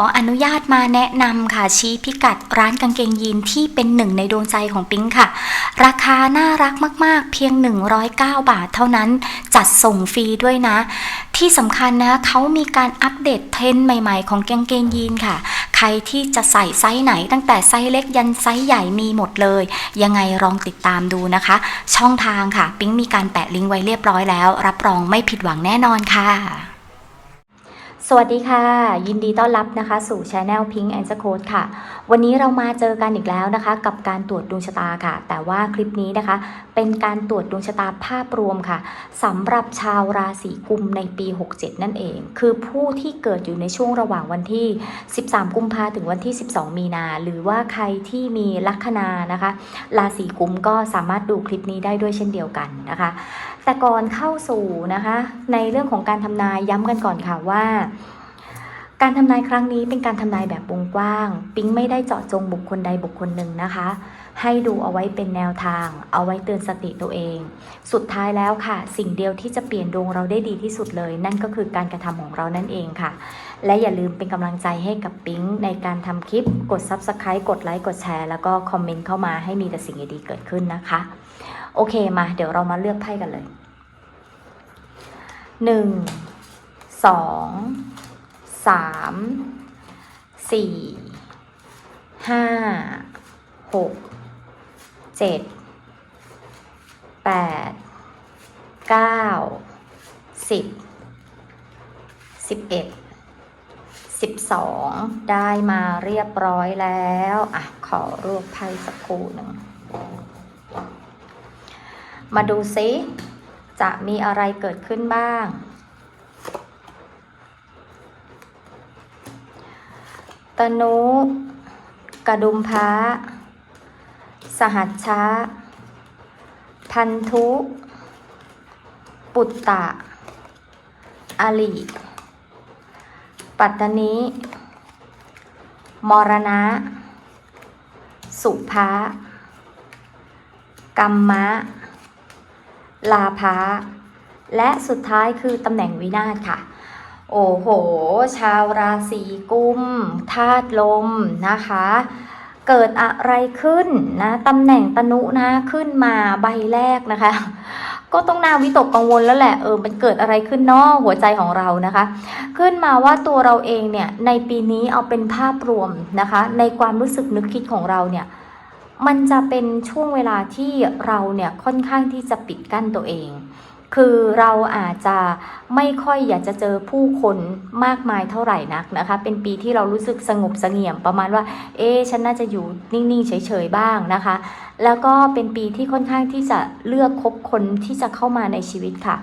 ออนุญาตมาแนะนำค่ะชี้พิกัดร้านกางเกงยีนที่เป็นหนึ่งในดวงใจของปิ๊งค่ะ ราคาน่ารักมากๆ เพียง 109 บาทเท่านั้น จัดส่งฟรีด้วยนะ ที่สำคัญนะเขามีการอัปเดตเทรนด์ใหม่ๆ ของกางเกงยีนค่ะ ใครที่จะใส่ไซส์ไหนตั้งแต่ไซส์เล็กยันไซส์ใหญ่มีหมดเลย ยังไงลองติดตามดูนะคะ ช่องทางค่ะ ปิ๊งมีการแปะลิงก์ไว้เรียบร้อยแล้ว รับรองไม่ผิดหวังแน่นอนค่ะ สวัสดีค่ะ ยินดีต้อนรับนะคะสู่ช anel Pink and Code ค่ะ วันนี้เรามาเจอกันอีกแล้วนะคะ กับการตรวจดวงชะตาค่ะ แต่ว่าคลิปนี้นะคะ เป็นการตรวจดวงชะตาภาพรวมค่ะสำหรับชาวราศีกุมในปี 67 นั่นเอง คือผู้ที่เกิดอยู่ในช่วงระหว่างวันที่ 13 กุมภาถึงวันที่ 12 มีนา หรือว่าใครที่มีลัคนานะคะ ราศีกุมก็สามารถดูคลิปนี้ได้ด้วยเช่นเดียวกันนะคะ แต่ก่อนเข้าสู่นะคะ ในเรื่องของการทำนายย้ำกันก่อนค่ะว่า การทำนายครั้งนี้เป็นการทำนายแบบวงกว้าง ปิ๊งไม่ได้เจาะจงบุคคลใดบุคคลหนึ่งนะคะ ให้ดูเอาไว้เป็นแนวทาง เอาไว้เตือนสติตัวเอง สุดท้ายแล้วค่ะ สิ่งเดียวที่จะเปลี่ยนดวงเราได้ดีที่สุดเลย นั่นก็คือการกระทำของเรานั่นเองค่ะ และอย่าลืมเป็นกำลังใจให้กับปิ๊งในการทำคลิป กด Subscribe กดไลค์กดแชร์แล้วก็คอมเมนต์เข้ามาให้มีแต่สิ่งดีๆเกิดขึ้นนะคะ โอเคมา เดี๋ยวเรามาเลือกไพ่กันเลยหนึ่งสองสามสี่ห้าหกเจ็ดแปดเก้าสิบสิบเอ็ดสิบสองได้มาเรียบร้อยแล้ว อะ ขอรวบไพ่สักครู่หนึ่ง มาดูซิจะมีอะไรเกิดขึ้นบ้าง ตนุ กระดุมพระสหัชชะ พันธุ ปุตตะ อลิปัตตนิมรณะ สุภะกัมมะ ลาภะและสุดท้ายคือตำแหน่งวินาศค่ะ โอ้โห ชาวราศีกุมธาตุลมนะคะ เกิดอะไรขึ้นนะตำแหน่งตนุนะขึ้นมาใบแรกนะคะ ก็ต้องนาวิตกกังวลแล้วแหละเออมันเกิดอะไรขึ้นนอกหัวใจของเรานะคะ ขึ้นมาว่าตัวเราเองเนี่ยในปีนี้เอาเป็นภาพรวมนะคะ ในความรู้สึกนึกคิดของเราเนี่ย มันจะเป็นช่วงเวลาที่เราเนี่ยค่อนข้างที่จะปิดกั้นตัวเอง คือเราอาจจะไม่ค่อยอยากจะเจอผู้คนมากมายเท่าไหร่นักนะคะ เป็นปีที่เรารู้สึกสงบเสงี่ยมประมาณว่า เอ๊ฉันน่าจะอยู่นิ่งๆ เฉยๆ บ้างนะคะ แล้วก็เป็นปีที่ค่อนข้างที่จะเลือกคบคนที่จะเข้ามาในชีวิตค่ะ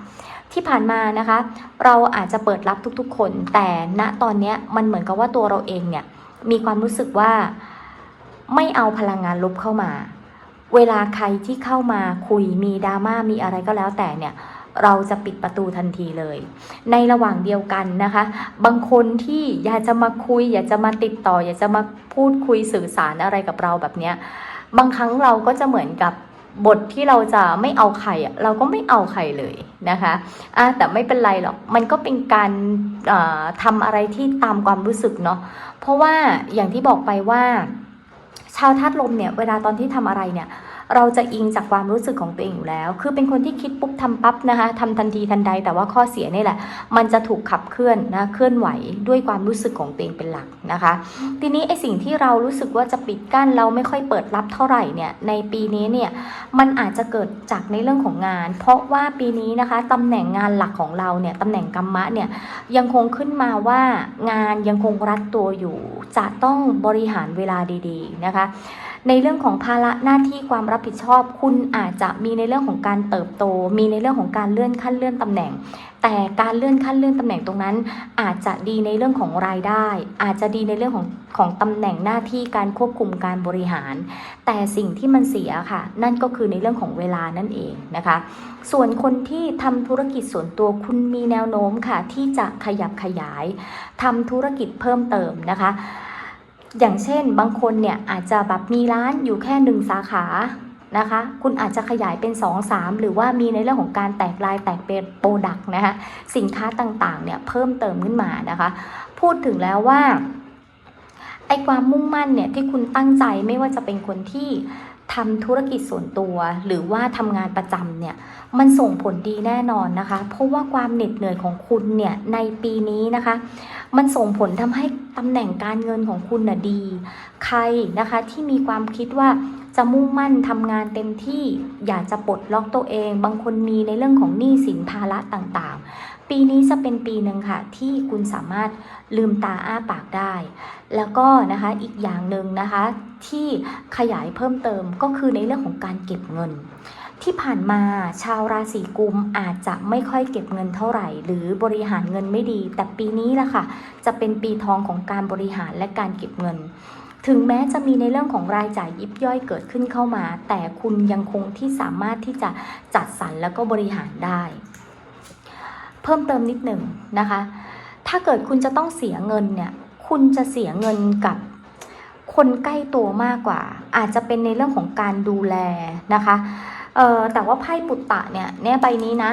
ที่ผ่านมานะคะ เราอาจจะเปิดรับทุกๆ คน แต่ณตอนนี้มันเหมือนกับว่าตัวเราเองเนี่ยมีความรู้สึกว่า ไม่เอาพลังงานลบเข้ามา เวลาใครที่เข้ามาคุยมีดราม่ามีอะไรก็แล้วแต่เนี่ยเราจะปิดประตูทันทีเลย ในระหว่างเดียวกันนะคะ บางคนที่อยากจะมาคุย อยากจะมาติดต่อ อยากจะมาพูดคุยสื่อสารอะไรกับเราแบบเนี้ยบางครั้งเราก็จะเหมือนกับบทที่เราจะไม่เอาใครอะเราก็ไม่เอาใครเลยนะคะะแต่ไม่เป็นไรหรอก มันก็เป็นการทำอะไรที่ตามความรู้สึกเนาะเพราะว่าอย่างที่บอกไปว่า ชาวธาตุลมเนี่ยเวลาตอนที่ทำอะไรเนี่ย เราจะอิงจากความรู้สึกของตัวเองอยู่แล้ว คือเป็นคนที่คิดปุ๊บทำปั๊บนะคะทำทันทีทันใด แต่ว่าข้อเสียนี่แหละ มันจะถูกขับเคลื่อนนะเคลื่อนไหวด้วยความรู้สึกของตัวเองเป็นหลักนะคะ ทีนี้ไอสิ่งที่เรารู้สึกว่าจะปิดกั้นเราไม่ค่อยเปิดรับเท่าไหร่เนี่ยในปีนี้เนี่ยมันอาจจะเกิดจากในเรื่องของงาน เพราะว่าปีนี้นะคะตำแหน่งงานหลักของเราเนี่ยตำแหน่งกรรมะเนี่ยยังคงขึ้นมาว่างานยังคงรัดตัวอยู่ จะต้องบริหารเวลาดี ๆนะคะ ในเรื่องของภาระหน้าที่ความรับผิดชอบ คุณอาจจะมีในเรื่องของการเติบโต มีในเรื่องของการเลื่อนขั้นเลื่อนตำแหน่ง แต่การเลื่อนขั้นเลื่อนตำแหน่งตรงนั้น อาจจะดีในเรื่องของรายได้ อาจจะดีในเรื่องของของตำแหน่งหน้าที่การควบคุมการบริหาร แต่สิ่งที่มันเสียค่ะ นั่นก็คือในเรื่องของเวลานั่นเองนะคะ ส่วนคนที่ทำธุรกิจส่วนตัวคุณมีแนวโน้มค่ะ ที่จะขยับขยายทำธุรกิจเพิ่มเติมนะคะ อย่างเช่นบางคนเนี่ยอาจจะแบบมีร้านอยู่แค่หนึ่งสาขานะคะ คุณอาจจะขยายเป็น 2 3 หรือว่ามีในเรื่องของการแตกลายแตกเป็นโปรดักต์นะคะสินค้าต่างๆเนี่ยเพิ่มเติมขึ้นมานะคะ พูดถึงแล้วว่าไอ้ความมุ่งมั่นเนี่ยที่คุณตั้งใจไม่ว่าจะเป็นคนที่ทำธุรกิจส่วนตัว หรือว่าทำงานประจำเนี่ยมันส่งผลดีแน่นอนนะคะ เพราะว่าความเหน็ดเหนื่อยของคุณเนี่ยในปีนี้นะคะ มันส่งผลทำให้ตำแหน่งการเงินของคุณน่ะดี ใครนะคะที่มีความคิดว่าจะมุ่งมั่นทำงานเต็มที่อยากจะปลดล็อกตัวเอง บางคนมีในเรื่องของหนี้สินภาระต่างๆ ปีนี้จะเป็นปีหนึ่งค่ะ ที่คุณสามารถลืมตาอ้าปากได้ แล้วก็นะคะอีกอย่างหนึ่งนะคะที่ขยายเพิ่มเติมก็คือในเรื่องของการเก็บเงิน ที่ผ่านมาชาวราศีกุมอาจจะไม่ค่อยเก็บเงินเท่าไหร่ หรือบริหารเงินไม่ดี แต่ปีนี้ล่ะค่ะ จะเป็นปีทองของการบริหารและการเก็บเงิน ถึงแม้จะมีในเรื่องของรายจ่ายยิบย่อยเกิดขึ้นเข้ามา แต่คุณยังคงที่สามารถที่จะจัดสรรแล้วก็บริหารได้ เพิ่มเติมนิดหนึ่งนะคะ ถ้าเกิดคุณจะต้องเสียเงินเนี่ยคุณจะเสียเงินกับคนใกล้ตัวมากกว่า อาจจะเป็นในเรื่องของการดูแลนะคะ เออแต่ว่าไพ่ปุตตะเนี่ยเนี่ยใบนี้นะ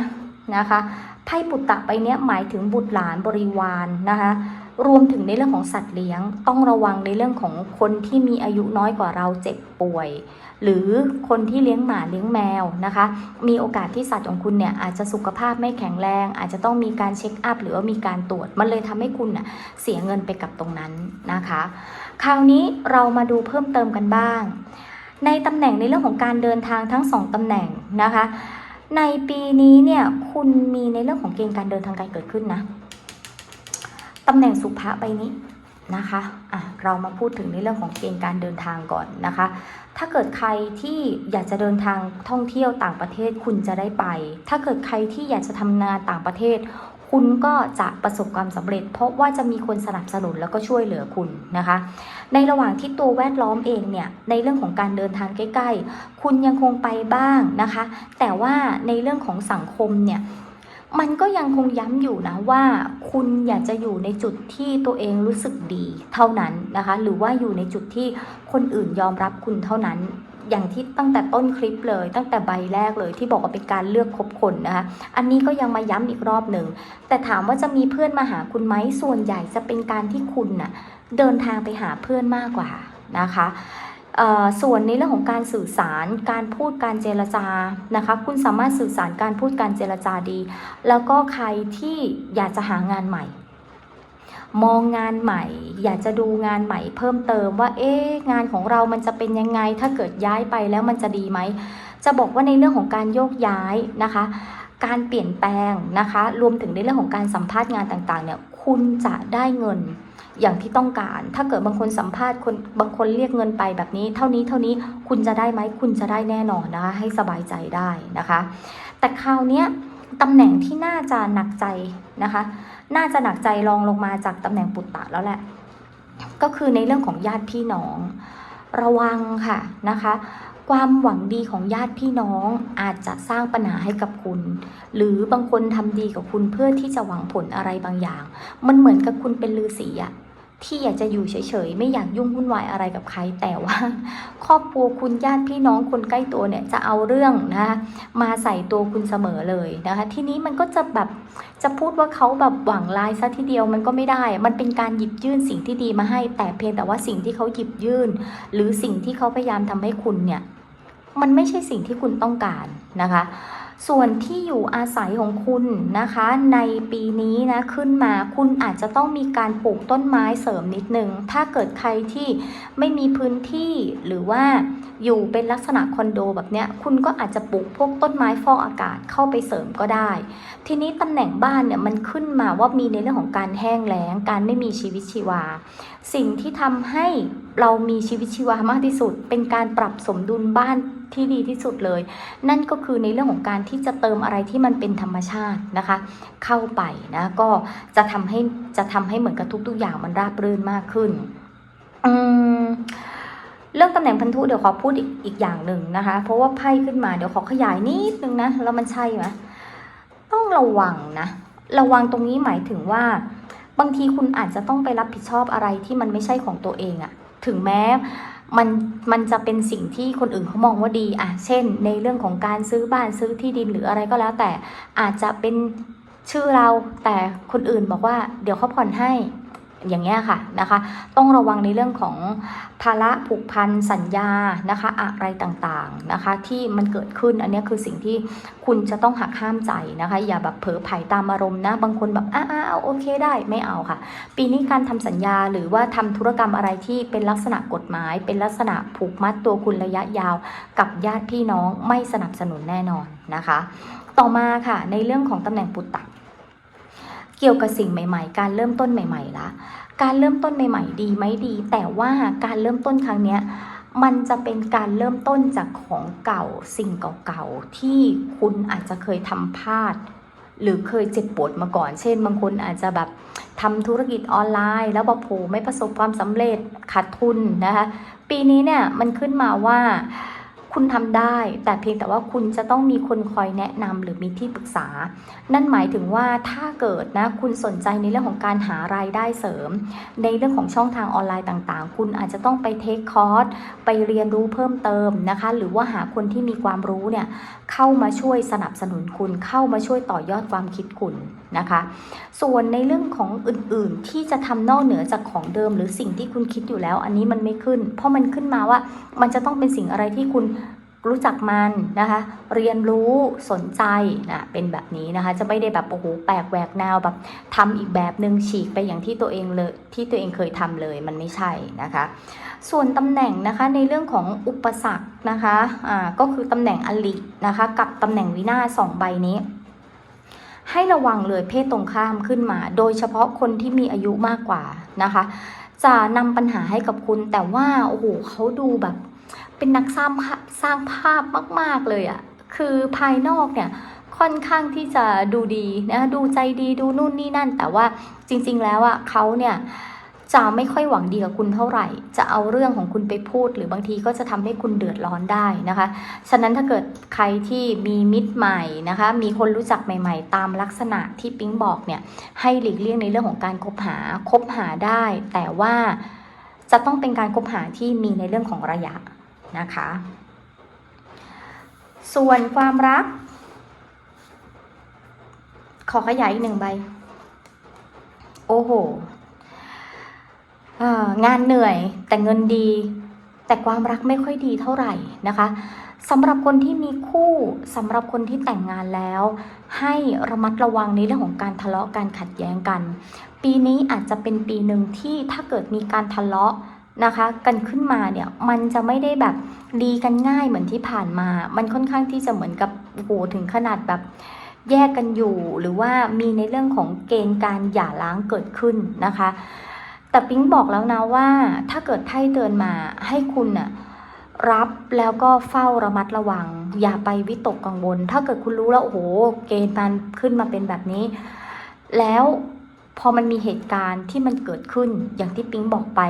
นะคะไพ่ปุตตะใบนี้หมายถึงบุตรหลานบริวารนนะคะรวมถึงในเรื่องของสัตว์เลี้ยง ต้องระวังในเรื่องของคนที่มีอายุน้อยกว่าเราเจ็บป่วย หรือคนที่เลี้ยงหมาเลี้ยงแมวนะคะ มีโอกาสที่สัตว์ของคุณเนี่ยอาจจะสุขภาพไม่แข็งแรง อาจจะต้องมีการเช็คอัพหรือว่ามีการตรวจมันเลยทำให้คุณน่ะเสียเงินไปกับตรงนั้นนะคะ คราวนี้เรามาดูเพิ่มเติมกันบ้าง ในตำแหน่งในเรื่องของการเดินทางทั้งสองตำแหน่งนะคะ ในปีนี้เนี่ยคุณมีในเรื่องของเกณฑ์การเดินทางไกลเกิดขึ้นนะตำแหน่งสุภะใบนี้นะคะอะเรามาพูดถึงในเรื่องของเกณฑ์การเดินทางก่อนนะคะ ถ้าเกิดใครที่อยากจะเดินทางท่องเที่ยวต่างประเทศคุณจะได้ไป ถ้าเกิดใครที่อยากจะทำงานต่างประเทศ คุณก็จะประสบความสำเร็จ เพราะว่าจะมีคนสนับสนุนแล้วก็ช่วยเหลือคุณนะคะ ในระหว่างที่ตัวแวดล้อมเองเนี่ยในเรื่องของการเดินทางใกล้ๆ คุณยังคงไปบ้างนะคะ แต่ว่าในเรื่องของสังคมเนี่ยมันก็ยังคงย้ำอยู่นะว่าคุณอยากจะอยู่ในจุดที่ตัวเองรู้สึกดีเท่านั้นนะคะ หรือว่าอยู่ในจุดที่คนอื่นยอมรับคุณเท่านั้น อย่างที่ตั้งแต่ต้นคลิปเลย ตั้งแต่ใบแรกเลยที่บอกว่าเป็นการเลือกคบคนนะคะอันนี้ก็ยังมาย้ำอีกรอบหนึ่งแต่ถามว่าจะมีเพื่อนมาหาคุณไหมส่วนใหญ่จะเป็นการที่คุณน่ะเดินทางไปหาเพื่อนมากกว่านะคะส่วนในเรื่องของการสื่อสารการพูดการเจรจานะคะ คุณสามารถสื่อสารการพูดการเจรจาดี แล้วก็ใครที่อยากจะหางานใหม่ มองงานใหม่ อยากจะดูงานใหม่เพิ่มเติมว่าเอ๊ะงานของเรามันจะเป็นยังไง ถ้าเกิดย้ายไปแล้วมันจะดีไหม จะบอกว่าในเรื่องของการโยกย้ายนะคะ การเปลี่ยนแปลงนะคะ รวมถึงในเรื่องของการสัมภาษณ์งานต่างๆเนี่ยคุณจะได้เงินอย่างที่ต้องการ ถ้าเกิดบางคนสัมภาษณ์คนบางคนเรียกเงินไปแบบนี้ เท่านี้เท่านี้คุณจะได้ไหมคุณจะได้แน่นอนนะคะให้สบายใจได้นะคะ แต่คราวเนี้ย ตำแหน่งที่น่าจะหนักใจนะคะ น่าจะหนักใจรองลงมาจากตำแหน่งปุตตะแล้วแหละ ก็คือในเรื่องของญาติพี่น้อง ระวังค่ะนะคะ ความหวังดีของญาติพี่น้องอาจจะสร้างปัญหาให้กับคุณ หรือบางคนทำดีกับคุณเพื่อที่จะหวังผลอะไรบางอย่าง มันเหมือนกับคุณเป็นฤาษีอะ ที่อยากจะอยู่เฉยๆ ไม่อยากยุ่งวุ่นวายอะไรกับใคร แต่ว่า ครอบครัวคุณญาติพี่น้องคนใกล้ตัวเนี่ยจะเอาเรื่องนะคะมาใส่ตัวคุณเสมอเลยนะคะทีนี้มันก็จะแบบจะพูดว่าเขาแบบหวังรายซะทีเดียวมันก็ไม่ได้ มันเป็นการหยิบยื่นสิ่งที่ดีมาให้ แต่เพียงแต่ว่าสิ่งที่เขาหยิบยื่น หรือสิ่งที่เขาพยายามทำให้คุณเนี่ยมันไม่ใช่สิ่งที่คุณต้องการนะคะ ส่วนที่อยู่อาศัยของคุณนะคะในปีนี้นะขึ้นมาคุณอาจจะต้องมีการปลูกต้นไม้เสริมนิดนึง ถ้าเกิดใครที่ไม่มีพื้นที่หรือว่าอยู่เป็นลักษณะคอนโดแบบเนี้ยคุณก็อาจจะปลูกพวกต้นไม้ฟอกอากาศเข้าไปเสริมก็ได้ ทีนี้ตำแหน่งบ้านเนี่ยมันขึ้นมาว่ามีในเรื่องของการแห้งแล้ง การไม่มีชีวิตชีวา สิ่งที่ทำให้เรามีชีวิตชีวามากที่สุด เป็นการปรับสมดุลบ้านที่ดีที่สุดเลย นั่นก็คือในเรื่องของการที่จะเติมอะไรที่มันเป็นธรรมชาตินะคะ เข้าไปนะก็จะทำให้จะทำให้เหมือนกับทุก ๆ อย่างมันราบรื่นมากขึ้นอืมเรื่องตำแหน่งพันธุเดี๋ยวขอพูดอีกอีกอย่างหนึ่งนะคะ เพราะว่าไพ่ขึ้นมาเดี๋ยวขอขยายนิดนึงนะแล้วมันใช่ไหมต้องระวังนะ ระวังตรงนี้หมายถึงว่า บางทีคุณอาจจะต้องไปรับผิดชอบอะไรที่มันไม่ใช่ของตัวเองอะ ถึงแม้มันมันจะเป็นสิ่งที่คนอื่นเขามองว่าดีอะเช่น ในเรื่องของการซื้อบ้านซื้อที่ดินหรืออะไรก็แล้วแต่อาจจะเป็นชื่อเราแต่คนอื่นบอกว่าเดี๋ยวเขาผ่อนให้ อย่างเงี้ยค่ะนะคะ ต้องระวังในเรื่องของภาระผูกพันสัญญานะคะ อะไรต่างๆนะคะ ที่มันเกิดขึ้นอันนี้คือสิ่งที่คุณจะต้องหักห้ามใจนะคะ อย่าแบบเผลอไผ่ตามอารมณ์นะ บางคนแบบอ้าๆโอเคได้ไม่เอาค่ะ ปีนี้การทำสัญญาหรือว่าทำธุรกรรมอะไรที่เป็นลักษณะกฎหมาย เป็นลักษณะผูกมัดตัวคุณระยะยาว กับญาติพี่น้องไม่สนับสนุนแน่นอนนะคะ ต่อมาค่ะในเรื่องของตำแหน่งปุตตะ เกี่ยวกับสิ่งใหม่ ๆ การเริ่มต้นใหม่ๆละการเริ่มต้นใหม่ ๆ ดีไหมดี แต่ว่าการเริ่มต้นครั้งเนี้ยมันจะเป็นการเริ่มต้นจากของเก่าสิ่งเก่าๆที่คุณอาจจะเคยทำพลาด หรือเคยเจ็บปวดมาก่อน เช่น บางคนอาจจะแบบทำธุรกิจออนไลน์ แล้วบบโผไม่ประสบความสำเร็จขาดทุนนะคะปีนี้เนี่ยมันขึ้นมาว่า คุณทำได้ แต่เพียงแต่ว่าคุณจะต้องมีคนคอยแนะนำหรือมีที่ปรึกษา นั่นหมายถึงว่าถ้าเกิดนะคุณสนใจในเรื่องของการหารายได้เสริม ในเรื่องของช่องทางออนไลน์ต่างๆ คุณอาจจะต้องไปเทคคอร์สไปเรียนรู้เพิ่มเติมนะคะ หรือว่าหาคนที่มีความรู้เนี่ยเข้ามาช่วยสนับสนุนคุณ เข้ามาช่วยต่อยอดความคิดคุณนะคะ ส่วนในเรื่องของอื่นๆ ที่จะทำนอกเหนือจากของเดิม หรือสิ่งที่คุณคิดอยู่แล้ว อันนี้มันไม่ขึ้น เพราะมันขึ้นมาว่ามันจะต้องเป็นสิ่งอะไรที่คุณ รู้จักมันนะคะ เรียนรู้สนใจนะเป็นแบบนี้นะคะ จะไม่ได้แบบโอ้โหแปลกแหวกแนวแบบทำอีกแบบหนึ่งฉีกไปอย่างที่ตัวเองเลยที่ตัวเองเคยทำเลยมันไม่ใช่นะคะ ส่วนตำแหน่งนะคะในเรื่องของอุปสรรคนะคะอ่าก็คือตำแหน่งอลินะคะ กับตำแหน่งวินาศสองใบนี้ให้ระวังเลยเพศตรงข้ามขึ้นมา โดยเฉพาะคนที่มีอายุมากกว่านะคะ จะนำปัญหาให้กับคุณแต่ว่าโอ้โหเขาดูแบบ เป็นนักสร้างภาพสร้างภาพมาก ๆ เลยอะคือภายนอกเนี่ยค่อนข้างที่จะดูดีนะดูใจดีดูนู่นนี่นั่น แต่ว่าจริง ๆ แล้วอะเขาเนี่ยจะไม่ค่อยหวังดีกับคุณเท่าไหร่ จะเอาเรื่องของคุณไปพูด หรือบางทีก็จะทำให้คุณเดือดร้อนได้นะคะ ฉะนั้นถ้าเกิดใครที่มีมิตรใหม่นะคะ มีคนรู้จักใหม่ ๆ ตามลักษณะที่ปิ๊งบอกเนี่ยให้หลีกเลี่ยงในเรื่องของการคบหาคบหาได้ แต่ว่าจะต้องเป็นการคบหาที่มีในเรื่องของระยะ นะคะ ส่วนความรัก ขอขยายอีกหนึ่งใบ โอ้โหงานเหนื่อยแต่เงินดี แต่ความรักไม่ค่อยดีเท่าไหร่นะคะสำหรับคนที่มีคู่สำหรับคนที่แต่งงานแล้ว ให้ระมัดระวังในเรื่องของการทะเลาะการขัดแย้งกัน ปีนี้อาจจะเป็นปีหนึ่งที่ถ้าเกิดมีการทะเลาะ นะคะ กันขึ้นมาเนี่ยมันจะไม่ได้แบบดีกันง่ายเหมือนที่ผ่านมา มันค่อนข้างที่จะเหมือนกับโอ้โหถึงขนาดแบบแยกกันอยู่ หรือว่ามีในเรื่องของเกณฑ์การหย่าร้างเกิดขึ้นนะคะ แต่ปิ๊งบอกแล้วนะว่า ถ้าเกิดไพ่เตือนมาให้คุณน่ะรับแล้วก็เฝ้าระมัดระวัง อย่าไปวิตกกังวล ถ้าเกิดคุณรู้แล้วโอ้โหเกณฑ์มันขึ้นมาเป็นแบบนี้ แล้วพอมันมีเหตุการณ์ที่มันเกิดขึ้นอย่างที่ปิ๊งบอกไป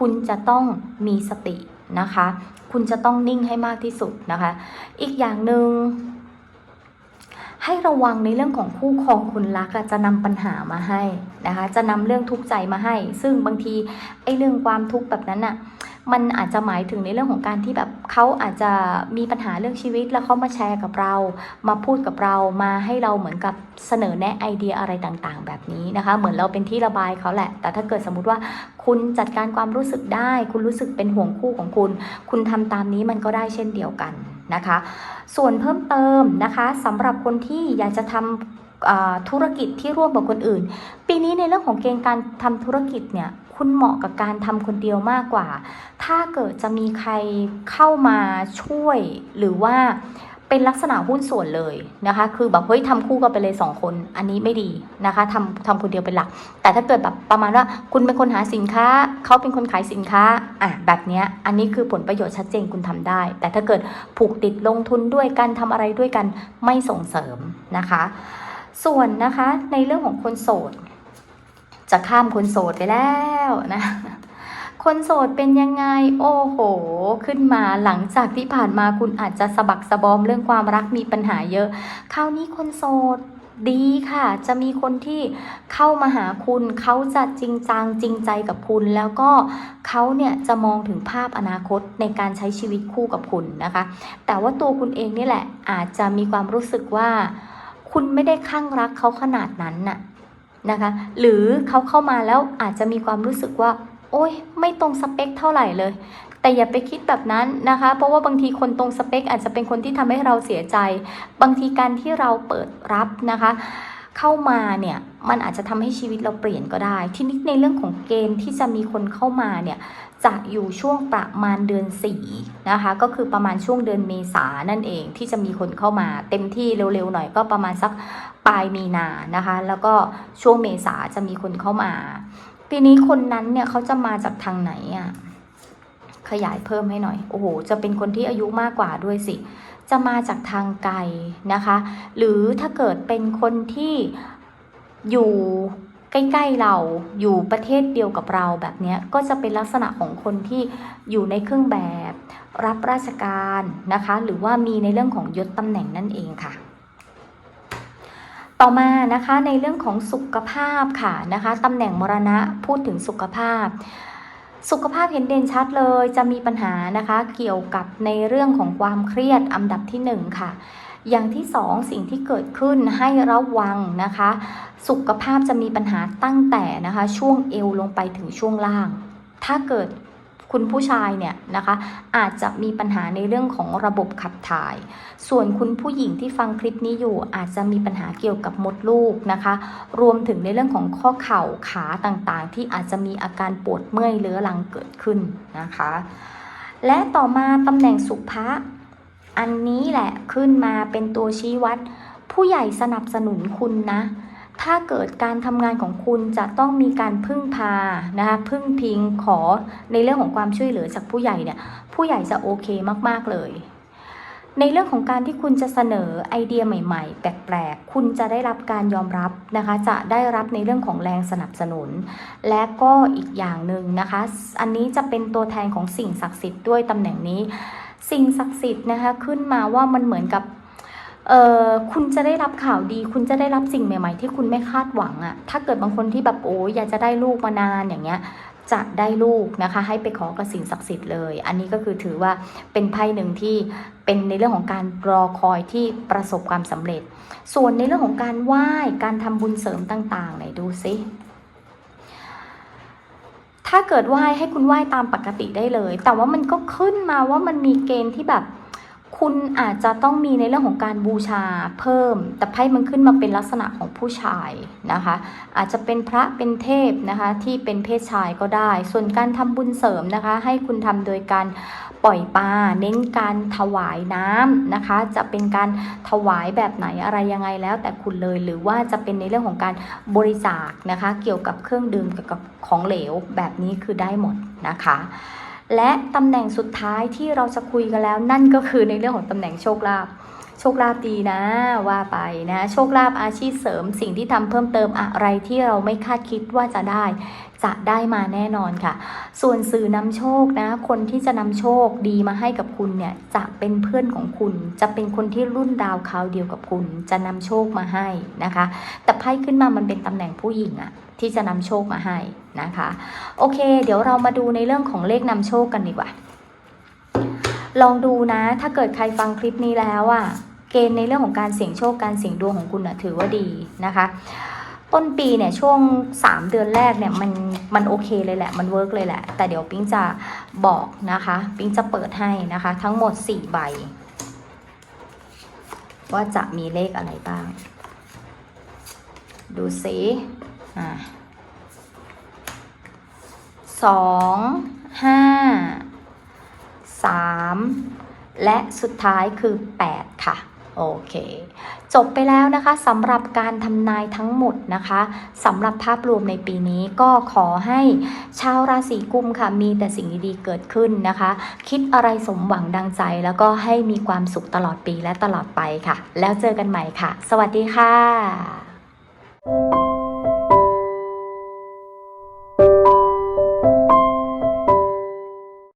คุณจะต้องมีสตินะคะ คุณจะต้องนิ่งให้มากที่สุดนะคะ อีกอย่างหนึ่งให้ระวังในเรื่องของคู่ครองคุณรักอะจะนำปัญหามาให้นะคะ จะนำเรื่องทุกข์ใจมาให้ ซึ่งบางทีไอ้เรื่องความทุกข์แบบนั้นอะ มันอาจจะหมายถึงในเรื่องของการที่แบบเขาอาจจะมีปัญหาเรื่องชีวิตแล้วเขามาแชร์กับเรา มาพูดกับเรามาให้เราเหมือนกับเสนอแนะไอเดียอะไรต่างๆ แบบนี้นะคะ เหมือนเราเป็นที่ระบายเขาแหละ แต่ถ้าเกิดสมมุติว่าคุณจัดการความรู้สึกได้ คุณรู้สึกเป็นห่วงคู่ของคุณ คุณทำตามนี้มันก็ได้เช่นเดียวกันนะคะ ส่วนเพิ่มเติมนะคะสำหรับคนที่อยากจะทำอ่า ธุรกิจที่ร่วมกับคนอื่น ปีนี้ในเรื่องของเกณฑ์การทำธุรกิจเนี่ยคุณเหมาะกับการทำคนเดียวมากกว่า ถ้าเกิดจะมีใครเข้ามาช่วยหรือว่าเป็นลักษณะหุ้นส่วนเลยนะคะ คือแบบเฮ้ยทำคู่กันไปเลยสองคน อันนี้ไม่ดีนะคะทำทำคนเดียวเป็นหลัก แต่ถ้าเกิดแบบประมาณว่าคุณเป็นคนหาสินค้า เขาเป็นคนขายสินค้า อะแบบเนี้ยอันนี้คือผลประโยชน์ชัดเจนคุณทำได้ แต่ถ้าเกิดผูกติดลงทุนด้วยกันทำอะไรด้วยกันไม่ส่งเสริมนะคะ ส่วนนะคะในเรื่องของคนโสด จะข้ามคนโสดไปแล้วนะคนโสดเป็นยังไง โอ้โห ขึ้นมาหลังจากที่ผ่านมาคุณอาจจะสะบักสะบอมเรื่องความรักมีปัญหาเยอะ คราวนี้คนโสดดีค่ะ จะมีคนที่เข้ามาหาคุณเขาจะจริงจังจริงใจกับคุณ แล้วก็เขาเนี่ยจะมองถึงภาพอนาคตในการใช้ชีวิตคู่กับคุณนะคะ แต่ว่าตัวคุณเองนี่แหละอาจจะมีความรู้สึกว่า คุณไม่ได้ข้างรักเขาขนาดนั้นน่ะนะคะ หรือเขาเข้ามาแล้วอาจจะมีความรู้สึกว่า โอ๊ย ไม่ตรงสเปคเท่าไหร่เลย แต่อย่าไปคิดแบบนั้นนะคะ เพราะว่าบางทีคนตรงสเปคอาจจะเป็นคนที่ทำให้เราเสียใจ บางทีการที่เราเปิดรับนะคะ เข้ามาเนี่ยมันอาจจะทำให้ชีวิตเราเปลี่ยนก็ได้ ทีนี้ในเรื่องของเกณฑ์ที่จะมีคนเข้ามาเนี่ยจะอยู่ช่วงประมาณเดือน4นะคะก็คือประมาณช่วงเดือนเมษานั่นเองที่จะมีคนเข้ามา เต็มที่เร็วๆหน่อยก็ประมาณสักปลายมีนานะคะ แล้วก็ช่วงเมษาจะมีคนเข้ามาทีนี้คนนั้นเนี่ยเขาจะมาจากทางไหนอะ่ะขยายเพิ่มให้หน่อย โอ้โห จะเป็นคนที่อายุมากกว่าด้วยสิ จะมาจากทางไกลนะคะ หรือถ้าเกิดเป็นคนที่อยู่ใกล้ๆเราอยู่ประเทศเดียวกับเราแบบนี้ก็จะเป็นลักษณะของคนที่อยู่ในเครื่องแบบรับราชการนะคะ หรือว่ามีในเรื่องของยศตำแหน่งนั่นเองค่ะ ต่อมานะคะในเรื่องของสุขภาพค่ะนะคะตำแหน่งมรณะพูดถึงสุขภาพ สุขภาพเห็นเด่นชัดเลยจะมีปัญหานะคะ เกี่ยวกับในเรื่องของความเครียดอันดับที่หนึ่งค่ะอย่างที่สองสิ่งที่เกิดขึ้นให้ระวังนะคะ สุขภาพจะมีปัญหาตั้งแต่นะคะ ช่วงเอวลงไปถึงช่วงล่าง ถ้าเกิด คุณผู้ชายเนี่ยนะคะอาจจะมีปัญหาในเรื่องของระบบขับถ่าย ส่วนคุณผู้หญิงที่ฟังคลิปนี้อยู่อาจจะมีปัญหาเกี่ยวกับมดลูกนะคะ รวมถึงในเรื่องของข้อเข่าขาต่างๆ ที่อาจจะมีอาการปวดเมื่อยเรื้อรังเกิดขึ้นนะคะ และต่อมาตำแหน่งสุภะอันนี้แหละขึ้นมาเป็นตัวชี้วัด ผู้ใหญ่สนับสนุนคุณนะ ถ้าเกิดการทำงานของคุณจะต้องมีการพึ่งพานะคะพึ่งพิงขอในเรื่องของความช่วยเหลือจากผู้ใหญ่เนี่ยผู้ใหญ่จะโอเคมากๆเลย ในเรื่องของการที่คุณจะเสนอไอเดียใหม่ ๆ แปลกๆ คุณจะได้รับการยอมรับนะคะ จะได้รับในเรื่องของแรงสนับสนุน และก็อีกอย่างหนึ่งนะคะ อันนี้จะเป็นตัวแทนของสิ่งศักดิ์สิทธิ์ด้วยตำแหน่งนี้ สิ่งศักดิ์สิทธิ์นะคะขึ้นมาว่ามันเหมือนกับ คุณจะได้รับข่าวดี คุณจะได้รับสิ่งใหม่ ๆ ที่คุณไม่คาดหวังอะถ้าเกิดบางคนที่แบบโอ้ยอยากจะได้ลูกมานานอย่างเงี้ยจะได้ลูกนะคะ ให้ไปขอกับสิ่งศักดิ์สิทธิ์เลย อันนี้ก็คือถือว่าเป็นไพ่หนึ่งที่เป็นในเรื่องของการรอคอยที่ประสบความสำเร็จ ส่วนในเรื่องของการไหว้การทำบุญเสริมต่างๆไหนดูซิถ้าเกิดไหว้ให้คุณไหว้ตามปกติได้เลย แต่ว่ามันก็ขึ้นมาว่ามันมีเกณฑ์ที่แบบ คุณอาจจะต้องมีในเรื่องของการบูชาเพิ่ม แต่ไพ่มันขึ้นมาเป็นลักษณะของผู้ชายนะคะ อาจจะเป็นพระเป็นเทพนะคะที่เป็นเพศชายก็ได้ ส่วนการทำบุญเสริมนะคะ ให้คุณทำโดยการปล่อยปลาเน้นการถวายน้ำนะคะ จะเป็นการถวายแบบไหนอะไรยังไงแล้ว แต่คุณเลยหรือว่าจะเป็นในเรื่องของการบริจาคนะคะ เกี่ยวกับเครื่องดื่มเกี่ยวกับของเหลวแบบนี้คือได้หมดนะคะ และตำแหน่งสุดท้ายที่เราจะคุยกันแล้ว นั่นก็คือในเรื่องของตำแหน่งโชคลาภโชคลาภดีนะว่าไปนะโชคลาภอาชีพเสริมสิ่งที่ทำเพิ่มเติมอะไรที่เราไม่คาดคิดว่าจะได้ จะได้มาแน่นอนค่ะ ส่วนสื่อนำโชคนะ คนที่จะนำโชคดีมาให้กับคุณเนี่ยจะเป็นเพื่อนของคุณ จะเป็นคนที่รุ่นดาวคราวเดียวกับคุณ จะนำโชคมาให้นะคะ แต่ไพ่ขึ้นมามันเป็นตำแหน่งผู้หญิงอะ ที่จะนำโชคมาให้นะคะ โอเค เดี๋ยวเรามาดูในเรื่องของเลขนำโชคกันดีกว่า ลองดูนะ ถ้าเกิดใครฟังคลิปนี้แล้วอะเกณฑ์ในเรื่องของการเสี่ยงโชคการเสี่ยงดวงของคุณอะถือว่าดีนะคะต้นปีเนี่ยช่วง 3 เดือนแรกเนี่ยมันมันโอเคเลยแหละ มันเวิร์กเลยแหละ แต่เดี๋ยวปิ๊งจะบอกนะคะ ปิ๊งจะเปิดให้นะคะ ทั้งหมด 4 ใบ ว่าจะมีเลขอะไรบ้าง ดูสิ สองห้าสามและสุดท้ายคือ 8 ค่ะ โอเค จบไปแล้วนะคะสำหรับการทำนายทั้งหมดนะคะสำหรับภาพรวมในปีนี้ก็ขอให้ชาวราศีกุมค่ะ มีแต่สิ่งดีๆเกิดขึ้นนะคะ คิดอะไรสมหวังดังใจ แล้วก็ให้มีความสุขตลอดปีและตลอดไปค่ะ แล้วเจอกันใหม่ค่ะ สวัสดีค่ะ